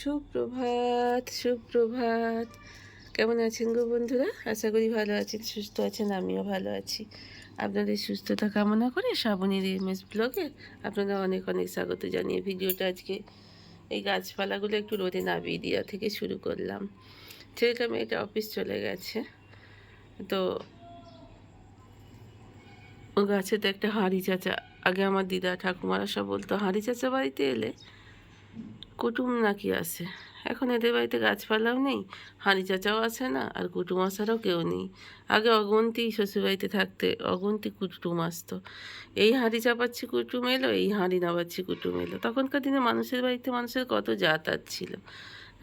সুপ্রভাত সুপ্রভাত। কেমন আছেন গো বন্ধুরা? আশা করি ভালো আছেন, সুস্থ আছেন, আমিও ভালো আছি। আপনাদের সুস্থতা কামনা করে শ্রাবণীর এমএস ব্লগে আপনাদের অনেক অনেক স্বাগত জানিয়ে ভিডিওটা আজকে এই গাছপালাগুলো একটু রোদে নামিয়ে দেওয়া থেকে শুরু করলাম। ছেলেটা মেয়েটা অফিস চলে গেছে, তো ও গাছে তো একটা হাঁড়ি চাচা, আগে আমার দিদা ঠাকুমারা সব বলতো, হাঁড়ি চাচা বাড়িতে এলে কুটুম নাকি আসে এখন এদের বাড়িতে গাছপালাও নেই, হাঁড়ি চাচাও আসে না, আর কুটুম আসারও কেউ নেই। আগে অগন্তি শ্বশুরবাড়িতে থাকতে অগন্তি কুটুম আসতো। এই হাঁড়ি চাপাচ্ছি কুটুম এলো, এই হাঁড়ি নামাচ্ছি কুটুম এলো। তখনকার দিনে মানুষের বাড়িতে মানুষের কত যাতায়াত ছিল।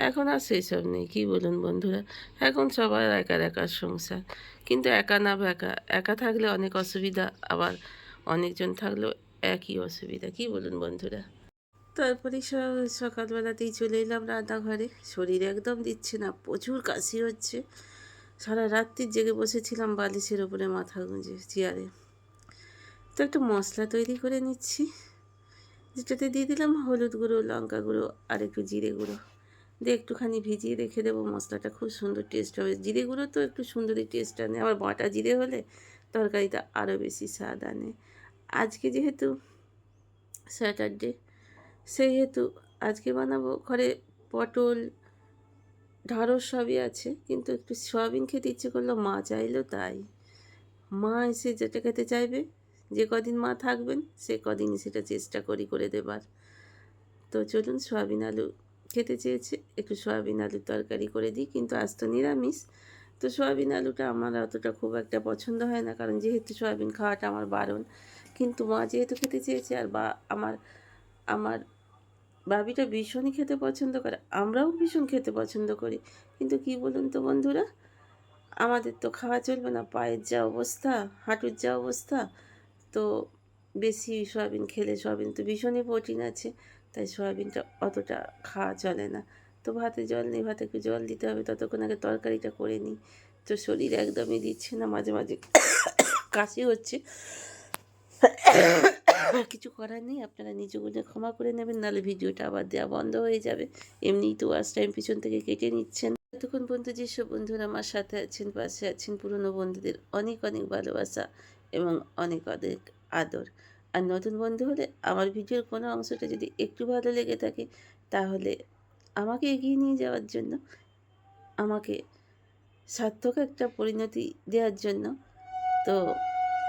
এখন আর সেসব নেই, কি বলুন বন্ধুরা? এখন সবার একার একার সংসার। কিন্তু একা না একা একা থাকলে অনেক অসুবিধা, আবার অনেকজন থাকলেও একই অসুবিধা, কি বলুন বন্ধুরা? তারপরে সকালবেলাতেই চলে এলাম রান্নাঘরে। শরীর একদম দিচ্ছে না, প্রচুর কাশি হচ্ছে। সারা রাত্রি জেগে বসেছিলাম বালিশের ওপরে মাথা গুঁজে, চেয়ারে। তো একটা মশলা তৈরি করে নিচ্ছি, যেটাতে দিয়ে দিলাম হলুদ গুঁড়ো, লঙ্কা গুঁড়ো আর একটু জিরে গুঁড়ো। দিয়ে একটুখানি ভিজিয়ে রেখে দেবো মশলাটা, খুব সুন্দর টেস্ট হবে। জিরে গুঁড়ো তো একটু সুন্দরই টেস্ট আনে, আবার বাটা জিরে হলে তরকারিটা আরও বেশি স্বাদ আনে। আজকে যেহেতু স্যাটারডে সেহেতু আজকে বানাবো ঘরে পটল ঢাঁড়স সবই আছে, কিন্তু একটু সয়াবিন খেতে ইচ্ছে করল, মা চাইলো তাই। মা এসে যেটা খেতে চাইবে, যে কদিন মা থাকবেন, সে কদিনই সেটা চেষ্টা করি করে দেবার। তো চলুন সয়াবিন আলু খেতে চেয়েছে, একটু সয়াবিন আলুর তরকারি করে দিই, কিন্তু আজ তো নিরামিষ। তো সয়াবিন আলুটা আমার অতটা খুব একটা পছন্দ হয় না, কারণ যেহেতু সয়াবিন খাওয়াটা আমার বারণ, কিন্তু মা যেহেতু খেতে চেয়েছে আর বা আমার আমার বাবিটা ভীষণই খেতে পছন্দ করে, আমরাও ভীষণ খেতে পছন্দ করি। কিন্তু কি বলুন তো বন্ধুরা, আমাদের তো খাওয়া চলবে না, পায়ের যা অবস্থা, হাঁটুর যা অবস্থা, তো বেশি সয়াবিন খেলে সয়াবিন তো ভীষণই প্রোটিন আছে, তাই সয়াবিনটা অতটা খাওয়া চলে না। তো ভাতে জল নেই, ভাতে একটু জল দিতে হবে, ততক্ষণ আগে তরকারিটা করে নিই। তো শরীর একদমই দিচ্ছে না, মাঝে মাঝে কাশি হচ্ছে। কিছু করার নেই, আপনারা নিজ গুণে ক্ষমা করে নেবেন, নাহলে ভিডিওটা আবার দেওয়া বন্ধ হয়ে যাবে। এমনিই তো ওয়াচ টাইম পিছন থেকে কেটে নিচ্ছেন। এতক্ষণ পর্যন্ত যেসব বন্ধুরা আমার সাথে আছেন, পাশে আছেন, পুরনো বন্ধুদের অনেক অনেক ভালোবাসা এবং অনেক অনেক আদর। আর নতুন বন্ধু হলে আমার ভিডিওর কোনো অংশটা যদি একটু ভালো লেগে থাকে, তাহলে আমাকে এগিয়ে নিয়ে যাওয়ার জন্য, আমাকে সার্থক একটা পরিণতি দেওয়ার জন্য, তো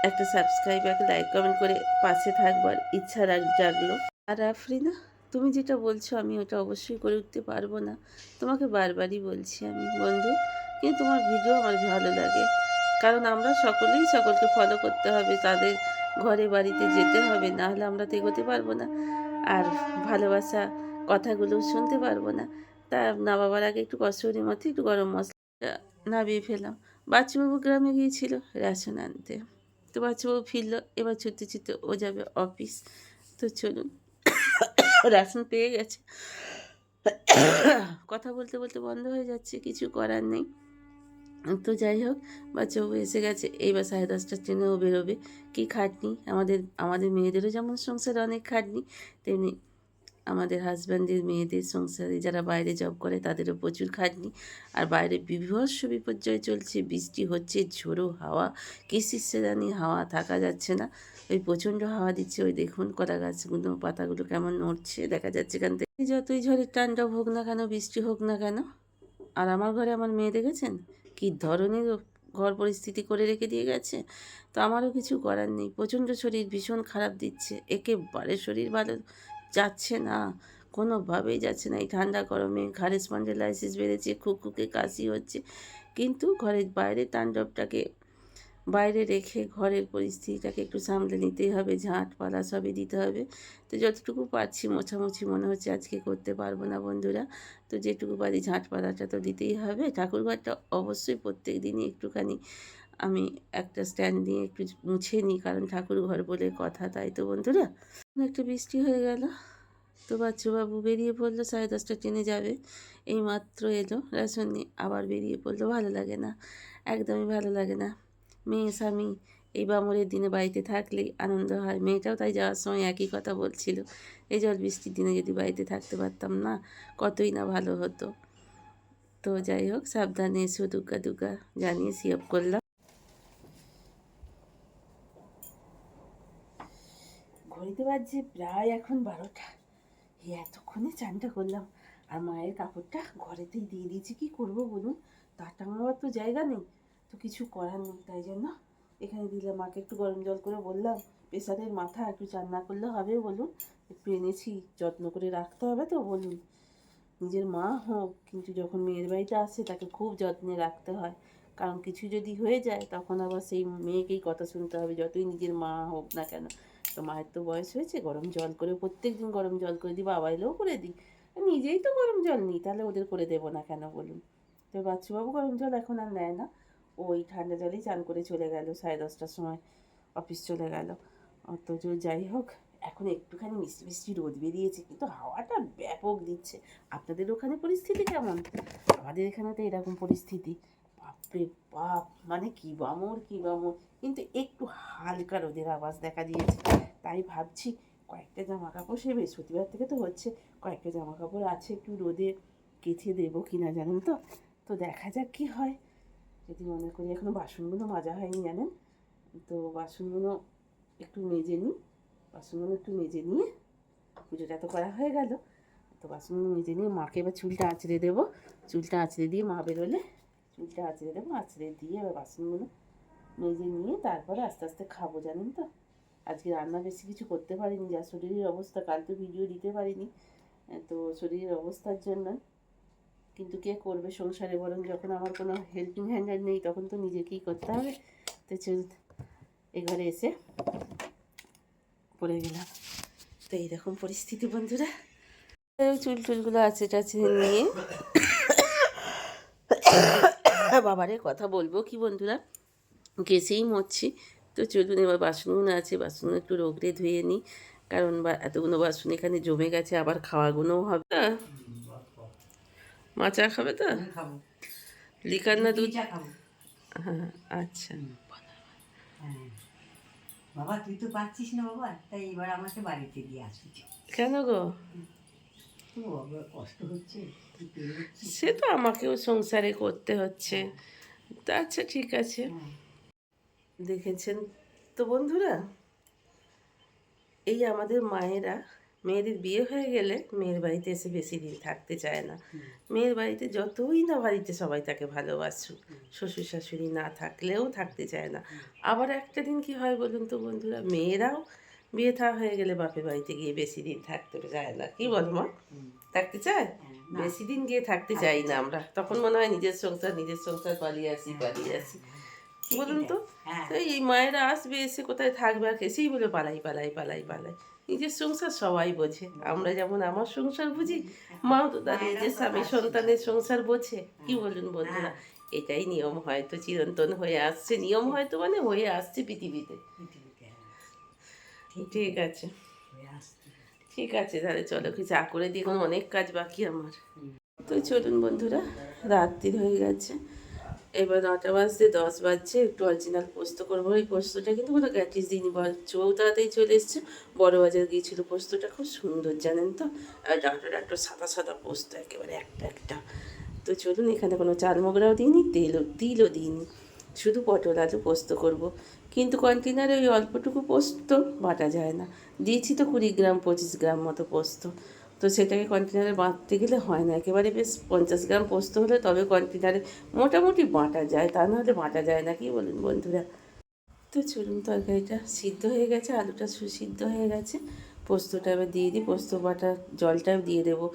একটা সাবস্ক্রাইব একটা লাইক কমেন্ট করে পাশে থাকবার ইচ্ছা রাখ, জাগলো। আর আফরিনা, তুমি যেটা বলছো আমি ওটা অবশ্যই করে উঠতে পারব না। তোমাকে বারবারই বলছি আমি, বন্ধু, কিন্তু তোমার ভিডিও আমার ভালো লাগে। কারণ আমরা সকলেই সকলকে ফলো করতে হবে, তাদের ঘরে বাড়িতে যেতে হবে, না হলে আমরা তো এগোতে পারব না। আর ভালোবাসা কথাগুলো শুনতে পারব না। তা না বাবার আগে একটু কষ্টরি মতো একটু গরম মশলা নাবিয়ে ফেলাম। বাচ্চাবাবু গ্রামে গিয়েছিল, রেশন আনতে। তো ও ফিরলো, এবার ছুটতে ছুটতে ও যাবে অফিস তো চলুন রেশন পেয়ে গেছে। কথা বলতে বলতে বন্ধ হয়ে যাচ্ছে, কিছু করার নেই। তো যাই হোক বাচ্চাবাবু এসে গেছে, এইবার সাড়ে দশটার ট্রেনেও বেরোবে। কী খাটনি? আমাদের আমাদের মেয়েদেরও যেমন সংসারে অনেক খাটনি, তেমনি আমাদের হাজব্যান্ডের মেয়েদের, সংসারে যারা বাইরে জব করে তাদেরও প্রচুর খাটনি। আর বাইরে বিভৎস বিপর্যয় চলছে, বৃষ্টি হচ্ছে, ঝোড়ো হাওয়া কিসির সেদানি হাওয়া থাকা যাচ্ছে না। ওই প্রচণ্ড হাওয়া দিচ্ছে, ওই দেখুন কলা গাছগুলো, পাতাগুলো কেমন নড়ছে, দেখা যাচ্ছে এখান থেকে। যতই ঝড়ের টান্ডব হোক না কেন, বৃষ্টি হোক না কেন, আর আমার ঘরে আমার মেয়ে দেখেছেন? কী ধরনের ঘর পরিস্থিতি করে রেখে দিয়ে গেছে? তো আমারও কিছু করার নেই। প্রচণ্ড শরীর ভীষণ খারাপ দিচ্ছে। একেবারে শরীর ভালো যাচ্ছে না, কোনোভাবেই যাচ্ছে না। এই ঠান্ডা গরমে ঘাড়ে স্পন্ডেলাইসিস বেড়েছে, খুকুকে কাশি হচ্ছে। কিন্তু ঘরের বাইরে তাণ্ডবটাকে বাইরে রেখে ঘরের পরিস্থিতিটাকে একটু সামলে নিতেই হবে। ঝাঁট, পালা সবই দিতে হবে। তো যতটুকু পারছি মোছামুছি মনে হচ্ছে আজকে করতে পারব না বন্ধুরা। তো যেটুকু পারি ঝাঁট, পালাটা তো দিতেই হবে। ঠাকুরঘরটা অবশ্যই প্রত্যেক দিনই একটুখানি আমি একটা স্ট্যান্ড নিয়ে একটু মুছে নিই, কারণ ঠাকুর ঘর বলে কথা, তাই তো বন্ধুরা? একটা বৃষ্টি হয়ে গেল। তো বাচ্চুবাবু বেরিয়ে পড়ল, সাড়ে দশটা ট্রেনে যাবে। এই মাত্র এলো, রেশন নিয়ে আবার বেরিয়ে পড়ল। ভালো লাগে না, একদমই ভালো লাগে না। মেয়ে স্বামী এই বামরের দিনে বাড়িতে থাকলেই আনন্দ হয়। মেয়েটাও তাই যাওয়ার সময় একই কথা বলছিল। এই জল বৃষ্টির দিনে যদি বাড়িতে থাকতে পারতাম না, কতই না ভালো হতো। তো যাই হোক, সাবধানে এসো দুর্গা দুর্গা জানিয়ে সিএফ করলাম। বাজছে প্রায় এখন বারোটা। এই এতক্ষণে চানটা করলাম। আর মায়ের কাপড়টা ঘরেতেই দিয়ে দিয়েছি। কি করব বলুন? তার টাঙাবার তো জায়গা নেই। তো কিছু করার নেই, তাই জন্য এখানে দিলাম মাকে। একটু গরম জল করে বললাম প্রেসারের মাথা একটু চান না করলে হবে বলুন। একটু এনেছি, যত্ন করে রাখতে হবে তো বলুন। নিজের মা হোক, কিন্তু যখন মেয়ের বাড়িতে আসে তাকে খুব যত্নে রাখতে হয়। কারণ কিছু যদি হয়ে যায় তখন আবার সেই মেয়েকেই কথা শুনতে হবে, যতই নিজের মা হোক না কেন। তো মায়ের তো বয়স হয়েছে, গরম জল করে প্রত্যেক দিন গরম জল করে দিই, বাবা এলেও করে দিই। নিজেই তো গরম জল নিই, তাহলে ওদের করে দেবো না কেন বলুন? তো বাচ্চুবাবু গরম জল এখন আর নেয় না। ওই ঠান্ডা জলেই চান করে চলে গেল, সাড়ে দশটার সময় অফিস চলে গেল। যে- যাই হোক, এখন একটুখানি মিষ্টি মিষ্টি রোদ বেরিয়েছে, কিন্তু হাওয়াটা ব্যাপক দিচ্ছে। আপনাদের ওখানে পরিস্থিতি কেমন? আমাদের এখানে তো এরকম পরিস্থিতি। বাপরে বাপ মানে কি বামর কি বামর। কিন্তু একটু হালকা রোদের আওয়াজ দেখা দিয়েছে। তাই ভাবছি কয়েকটা জামা কাপড় সে বৃহস্পতিবার থেকে তো হচ্ছে, কয়েকটা জামা কাপড় আছে একটু রোদে কেচে দেবো কি না জানেন তো? তো দেখা যাক কি হয়। যদি মনে করি এখনও বাসনগুলো মাজা হয়নি জানেন? তো বাসনগুলো একটু মেজে নিই, বাসনগুলো একটু মেজে নিয়ে পুজোটা তো করা হয়ে গেল। তো বাসনগুলো মেজে নিয়ে মাকে এবার চুলটা আঁচড়ে দেবো। চুলটা আঁচড়ে দিয়ে মা বেরোলে চুলটা আঁচড়ে দেবো, আঁচড়ে দিয়ে এবার বাসনগুলো মেজে নিয়ে তারপরে আস্তে আস্তে খাব জানেন তো? আজকে রান্না বেশি কিছু করতে পারিনি, যা শরীরের অবস্থা, কাল তো ভিডিও দিতে পারিনি। তো শরীরের অবস্থার জন্য। কিন্তু কে করবে সংসারে? বরং যখন আমার কোনো হেল্পিং হ্যান্ড নেই, তখন তো নিজেকেই করতে হবে। তো চল এ ঘরে এসে পড়ে গেলাম। তো এইরকম পরিস্থিতি, বন্ধুরা। চুল টুলগুলো আছে টাছে নিয়ে বাবারে কথা বলব কি, বন্ধুরা? গেছেই মরছি। তো চলুন এবার বাসনগুলো আছে বাসনগুলো একটু রোগড়ে ধুয়ে নিই। কারণ বা এতগুলো বাসন এখানে জমে গেছে আবার খাওয়াগুলোও হবে। না মা চা খাবে তো? লিকার না দুধ? হ্যাঁ আচ্ছা। হ্যাঁ। বাবা তুই তো পাচ্ছিস না বাবা তাই এবার আমাকে বাড়িতে দিয়ে আসবি কেন গো? বাবা কষ্ট হচ্ছে সে তো আমাকেও সংসারে করতে হচ্ছে। তা আচ্ছা ঠিক আছে। হ্যাঁ। দেখেছেন? তো বন্ধুরা এই আমাদের মায়েরা মেয়েদের বিয়ে হয়ে গেলে মেয়ের বাড়িতে এসে বেশি দিন থাকতে চায় না। মেয়ের বাড়িতে যতই না বাড়িতে সবাই তাকে ভালোবাসুক শ্বশুর শাশুড়ি না থাকলেও থাকতে চায় না। আবার একটা দিন কি হয় বলুন তো বন্ধুরা মেয়েরাও বিয়ে থা হয়ে গেলে বাপের বাড়িতে গিয়ে বেশি দিন থাকতে চায় না। কি বল মা? থাকতে চায়? হ্যাঁ, বেশি দিন গিয়ে থাকতে চাই না আমরা। তখন মনে হয় নিজের সংসার নিজের সংসার পালিয়ে আসি পালিয়ে আসি। ঠিকই বলুন তো? হ্যাঁ। এই মায়েরা আসবে এসে কোথায় থাকবে আর এসেই বলে পালাই পালাই পালাই পালাই। নিজের সংসার সবাই বোঝে। আমরা যেমন আমার সংসার বুঝি মাও তো তার নিজের স্বামী সন্তানের সংসার বোঝে। কি বলুন বন্ধুরা? এটাই নিয়ম হয়তো চিরন্তন হয়ে আসছে। নিয়ম হয়তো মানে হয়ে আসছে পৃথিবীতে। হ্যাঁ। ঠিক আছে। ঠিক আছে তাহলে চলো কি চা করে দিয়ে অনেক কাজ বাকি আমার। তো চলুন বন্ধুরা রাত্রি হয়ে গেছে। এবার নটা বাজতে, দশ বাজছে, একটু অরিজিনাল পোস্ত করব। এই পোস্তটা কিন্তু কোনো গ্যাটিস দিইনি চৌ তাড়াতাড়ি চলে এসছে। বড় বাজার গিয়েছিল পোস্তটা, খুব সুন্দর, জানেন তো? আর ডাঁটা একটু সাদা সাদা পোস্ত, একেবারে একটা একটা। তো চলুন, এখানে কোনো চাল মগরাও দিইনি, তেলও, তিলও দিইনি। শুধু পটল আলু পোস্ত করব। কিন্তু কন্টেনারে ওই অল্পটুকু পোস্ত বাটা যায় না। দিয়েছি তো কুড়ি গ্রাম, পঁচিশ গ্রাম মতো পোস্ত। তো সেটাকে কন্টেনারে বাঁধতে গেলে হয় না। একেবারে বেশ পঞ্চাশ গ্রাম পোস্ত হলে তবে কন্টেনারে মোটামুটি বাঁটা যায়, তা নাহলে বাঁটা যায় না, কি বলুন বন্ধুরা? তো চলুন তরকারিটা সিদ্ধ হয়ে গেছে, আলুটা সুসিদ্ধ হয়ে গেছে। পোস্তটা এবার দিয়ে দিই, পোস্ত বাটা জলটাও দিয়ে দেবো।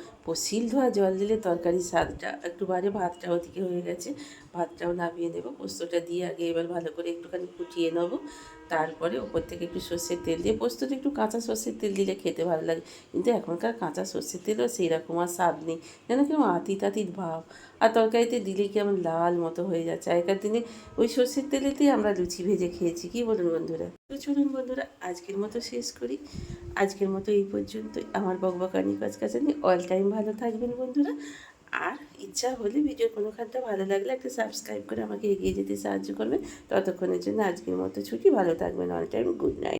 শিল ধোয়া জল দিলে তরকারির স্বাদটা একটু বাড়ে ভাতটাও ওদিকে হয়ে গেছে। ভাতটাও নামিয়ে দেবো পোস্তটা দিয়ে আগে এবার ভালো করে একটুখানি ফুটিয়ে নেব। তারপরে ওপর থেকে একটু সর্ষের তেল দিয়ে, পোস্তটা একটু কাঁচা সর্ষের তেল দিলে খেতে ভালো লাগে। কিন্তু এখনকার কাঁচা সর্ষের তেলও সেই রকম আর স্বাদ নেই। যেন কেমন আতিত আতিত ভাব। আর তরকারিতে দিলে কেমন লাল মতো হয়ে যাচ্ছে। আগেকার দিনে ওই সর্ষের তেলেতেই আমরা লুচি ভেজে খেয়েছি। কি বলুন বন্ধুরা? তো চলুন বন্ধুরা, আজকের মতো শেষ করি। আজকের মতো এই পর্যন্ত আমার বকবকানি কাজ কাছানি অল টাইম ভালো থাকবেন বন্ধুরা। আর ইচ্ছা হলে ভিডিও কোনোখানটা ভালো লাগলে একটা সাবস্ক্রাইব করে আমাকে এগিয়ে যেতে সাহায্য করবে ততক্ষণের জন্য আজকের মতো ছুটি। ভালো থাকবেন। All time good night